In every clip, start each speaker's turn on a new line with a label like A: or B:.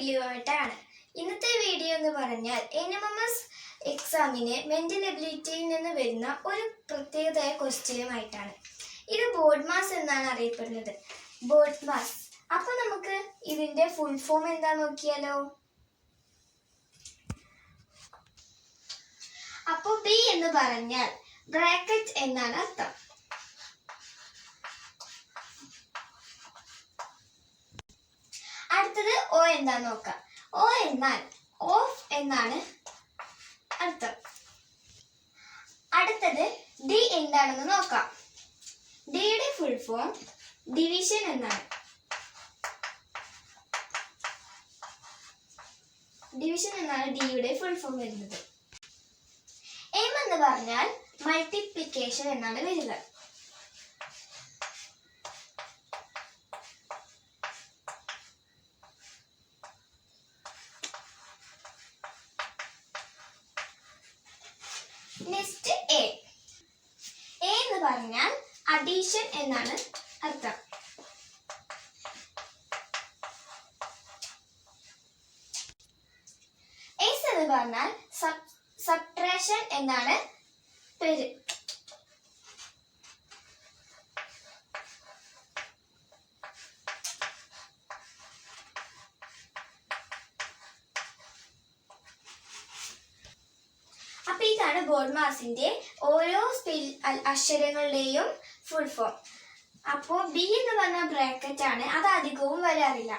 A: വീഡിയോയിട്ടാണ് ഇന്നത്തെ വീഡിയോ എന്ന് പറഞ്ഞാൽ എനിമമസ് എക്സാമിന് മെന്റൽ എബിലിറ്റിയിൽ നിന്ന് വരുന്ന ഒരു പ്രത്യേകതയ ക്വസ്റ്റ്യനുമായിട്ടാണ് ഇത് ബോർഡ് മാസ് എന്നാണ് അറിയപ്പെടുന്നത്. ബോർഡ് മാസ് അപ്പോൾ നമുക്ക് ഇതിന്റെ ഫുൾ ഫോം എന്താ നോക്കിയാലോ? അപ്പോൾ ബി എന്ന് പറഞ്ഞാൽ ബ്രാക്കറ്റ് എന്നാണ് അർത്ഥം. അടുത്തത് ഒ എന്താന്ന് നോക്കാം. ഓ എന്നാൽ ഓഫ് എന്നാണ് അർത്ഥം. അടുത്തത് ഡി എന്താണെന്ന് നോക്കാം. ഡിയുടെ ഫുൾ ഫോം ഡിവിഷൻ എന്നാണ്. ഡിവിഷൻ എന്നാണ് ഡിയുടെ ഫുൾ ഫോം വരുന്നത്. എം എന്ന് പറഞ്ഞാൽ മൾട്ടിപ്ലിക്കേഷൻ എന്നാണ് വരിക. അഡീഷൻ എന്നാണ് അർത്ഥം. എസ് എന്ന് പറഞ്ഞാൽ സബ്ട്രാക്ഷൻ എന്നാണ് പേര് അപ്പൊ ഇതാണ് ബോർഡ് മാസിന്റെ ഓരോ അക്ഷരങ്ങളുടെയും ഫുൾ ഫോം അപ്പോൾ ബി എന്ന് പറഞ്ഞ ബ്രാക്കറ്റ് ആണ്. അത് അധികവും വരാറില്ല.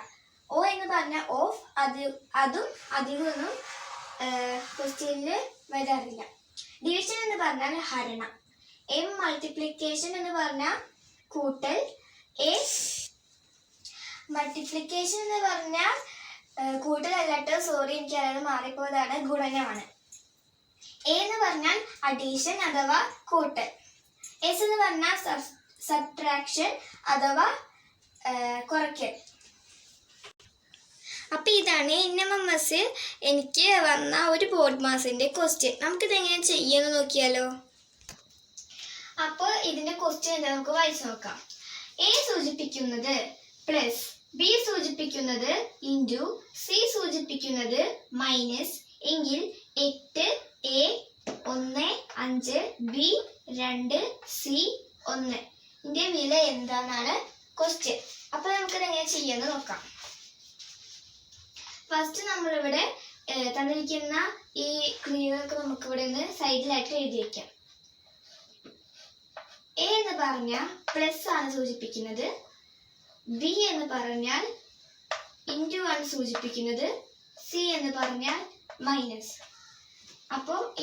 A: ഓ എന്ന് പറഞ്ഞ ഓഫ് അത് അതും അധികമൊന്നും ക്വസ്റ്റ്യനിൽ വരാറില്ല. ഡിവിഷൻ എന്ന് പറഞ്ഞാൽ ഹരണം. എം മൾട്ടിപ്ലിക്കേഷൻ എന്ന് പറഞ്ഞാൽ കൂട്ടൽ. എ മൾട്ടിപ്ലിക്കേഷൻ എന്ന് പറഞ്ഞാൽ കൂട്ടലല്ലാട്ടോ സോറി എനിക്ക് അതായത് മാറിപ്പോയതാണ് ഗുണനമാണ്. എ എന്ന് പറഞ്ഞാൽ അഡീഷൻ അഥവാ കൂട്ടൽ. എസ് എന്ന് പറഞ്ഞാൽ സബ്ട്രാക്ഷൻ അഥവാ കുറയ്ക്കൽ. അപ്പോൾ ഇതാണ് എൻ എം എം എസിൽ എനിക്ക് വന്ന ഒരു ബോർഡ് മാസിന്റെ ക്വസ്റ്റ്യൻ നമുക്കിത് എങ്ങനെ ചെയ്യാന്ന് നോക്കിയാലോ? അപ്പോൾ ഇതിന്റെ ക്വസ്റ്റ്യൻ എന്താ നമുക്ക് വായിച്ചു നോക്കാം. എ സൂചിപ്പിക്കുന്നത് പ്ലസ് ബി സൂചിപ്പിക്കുന്നത് ഇന്റു സി സൂചിപ്പിക്കുന്നത് മൈനസ് എങ്കിൽ എട്ട് എ ഒന്ന് അഞ്ച് ബി രണ്ട് സി ഒന്ന്. ഇതിന്റെ വില എന്താണെന്നാണ് ക്വസ്റ്റ്യൻ അപ്പൊ നമുക്കിത് എങ്ങനെ ചെയ്യാന്ന് നോക്കാം. ഫസ്റ്റ് നമ്മളിവിടെ തന്നിരിക്കുന്ന ഈ ക്രിയകൾക്ക് നമുക്ക് ഇവിടെ നിന്ന് സൈഡിലായിട്ട് എഴുതി വെക്കാം. എ എന്ന് പറഞ്ഞാൽ പ്ലസ് ആണ് സൂചിപ്പിക്കുന്നത്. ബി എന്ന് പറഞ്ഞാൽ ഇന്റു ആണ് സൂചിപ്പിക്കുന്നത്. സി എന്ന് പറഞ്ഞാൽ മൈനസ്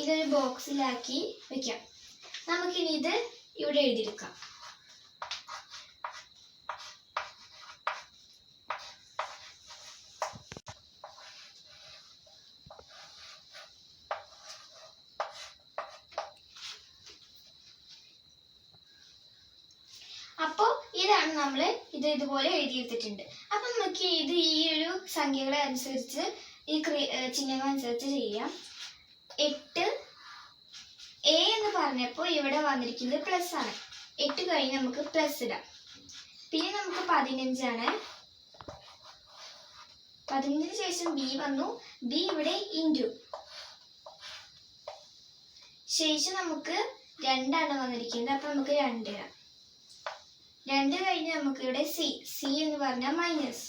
A: ഇതൊരു ബോക്സിലാക്കി വെക്കാം. നമുക്കിനി ഇത് ഇവിടെ എഴുതിയെടുക്കാം. അപ്പോൾ ഇതാണ് നമ്മൾ ഇത് ഇതുപോലെ എഴുതിയെടുത്തിട്ടുണ്ട്. അപ്പം നമുക്ക് ഇത് ഈ ഒരു സംഖ്യകളെ അനുസരിച്ച് ഈ ചിഹ്നങ്ങൾ അനുസരിച്ച് ചെയ്യാം. എട്ട് എ എന്ന് പറഞ്ഞപ്പോൾ ഇവിടെ വന്നിരിക്കുന്നത് പ്ലസ് ആണ്. എട്ട് കഴിഞ്ഞ് നമുക്ക് പ്ലസ് ഇടാം. പിന്നെ നമുക്ക് പതിനഞ്ചാണ് പതിനഞ്ചിന് ശേഷം ബി വന്നു. ബി ഇവിടെ ഇന്റു ശേഷം നമുക്ക് രണ്ടാണ് വന്നിരിക്കുന്നത്. അപ്പം നമുക്ക് രണ്ട് ഇടാം. രണ്ട് കഴിഞ്ഞ് നമുക്ക് ഇവിടെ സി സി എന്ന് പറഞ്ഞാൽ മൈനസ്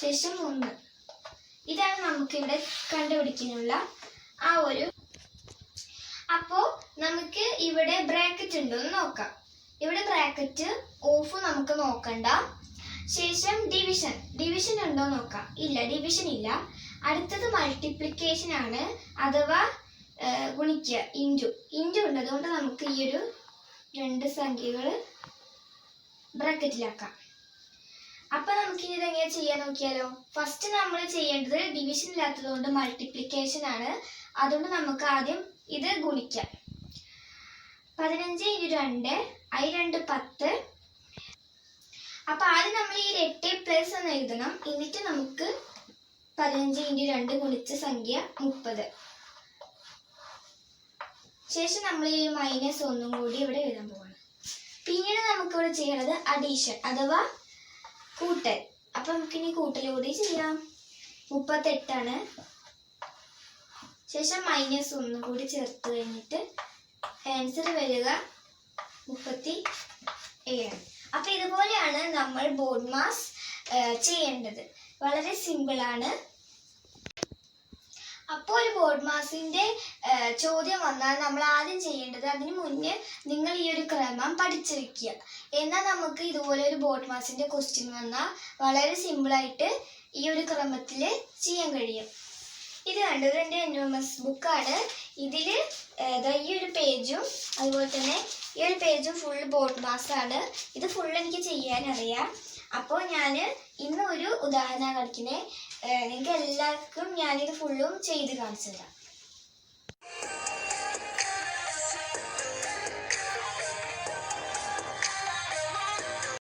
A: ശേഷം ഒന്ന്. ഇതാണ് നമുക്കിവിടെ കണ്ടുപിടിക്കാനുള്ള ആ ഒരു അപ്പോ നമുക്ക് ഇവിടെ ബ്രാക്കറ്റ് ഉണ്ടോ. എന്ന് നോക്കാം. ഇവിടെ ബ്രാക്കറ്റ് ഓഫ് നമുക്ക് നോക്കണ്ട. ശേഷം ഡിവിഷൻ ഡിവിഷൻ ഉണ്ടോ നോക്കാം. ഇല്ല ഡിവിഷൻ ഇല്ല. അടുത്തത് മൾട്ടിപ്ലിക്കേഷൻ ആണ്. അഥവാ ഗുണിക്കുക. ഇന്റു ഇന്റു ഉണ്ട് അതുകൊണ്ട് നമുക്ക് ഈ ഒരു രണ്ട് സംഖ്യകൾ ബ്രാക്കറ്റിലാക്കാം അപ്പൊ നമുക്ക് ഇനി ഇതെങ്ങനെ ചെയ്യാൻ നോക്കിയാലോ? ഫസ്റ്റ് നമ്മൾ ചെയ്യേണ്ടത് ഡിവിഷൻ ഇല്ലാത്തത് കൊണ്ട് മൾട്ടിപ്ലിക്കേഷൻ ആണ്. അതുകൊണ്ട് നമുക്ക് ആദ്യം ഇത് ഗുണിക്കാം. പതിനഞ്ച് ഇനി രണ്ട് ഐ രണ്ട് പത്ത്. അപ്പൊ ആദ്യം നമ്മൾ ഈ എട്ട് പ്ലസ് എന്ന് എഴുതണം. എന്നിട്ട് നമുക്ക് പതിനഞ്ച് ഇന്റു രണ്ട് ഗുണിച്ച സംഖ്യ മുപ്പത്. ശേഷം നമ്മൾ ഈ മൈനസ് ഒന്നും കൂടി ഇവിടെ എഴുതാൻ പോവാണ്. പിന്നീട് നമുക്ക് ഇവിടെ ചെയ്യണത് അഡീഷൻ അഥവാ കൂട്ടൽ. അപ്പൊ നമുക്കിനി കൂട്ടൽ കൂടി ചെയ്യാം. മുപ്പത്തെട്ടാണ്. ശേഷം മൈനസ് ഒന്നും കൂടി ചേർത്ത് കഴിഞ്ഞിട്ട് ആൻസർ വരിക മുപ്പത്തി ഏഴ് അപ്പൊ ഇതുപോലെയാണ് നമ്മൾ ബോർഡ് മാസ് ചെയ്യേണ്ടത്. വളരെ സിമ്പിൾ ആണ്. അപ്പോൾ ഒരു ബോർഡ് മാസിന്റെ ചോദ്യം വന്നാൽ നമ്മൾ ആദ്യം ചെയ്യേണ്ടത് അതിന് മുന്നേ നിങ്ങൾ ഈ ഒരു ക്രമം പഠിച്ചു വെക്കുക. എന്നാൽ നമുക്ക് ഇതുപോലെ ഒരു ബോർഡ് മാസിന്റെ ക്വസ്റ്റ്യൻ വന്നാൽ വളരെ സിമ്പിൾ ആയിട്ട് ഈ ഒരു ക്രമത്തിൽ ചെയ്യാൻ കഴിയും. ഇത് കണ്ടത് എന്റെ എൻഡോമസ് ബുക്കാണ് ഇതിൽ ഈ ഒരു പേജും അതുപോലെ തന്നെ ഈ ഒരു പേജും ഫുൾ ബോട്ട് ആണ്. ഇത് ഫുൾ എനിക്ക് ചെയ്യാൻ അറിയാം. അപ്പോൾ ഞാൻ ഇന്ന് ഒരു ഉദാഹരണം കളിക്കുന്നത് നിങ്ങൾക്ക് എല്ലാവർക്കും ഞാനിത് ഫുള്ളും ചെയ്ത് കാണിച്ചു തരാം.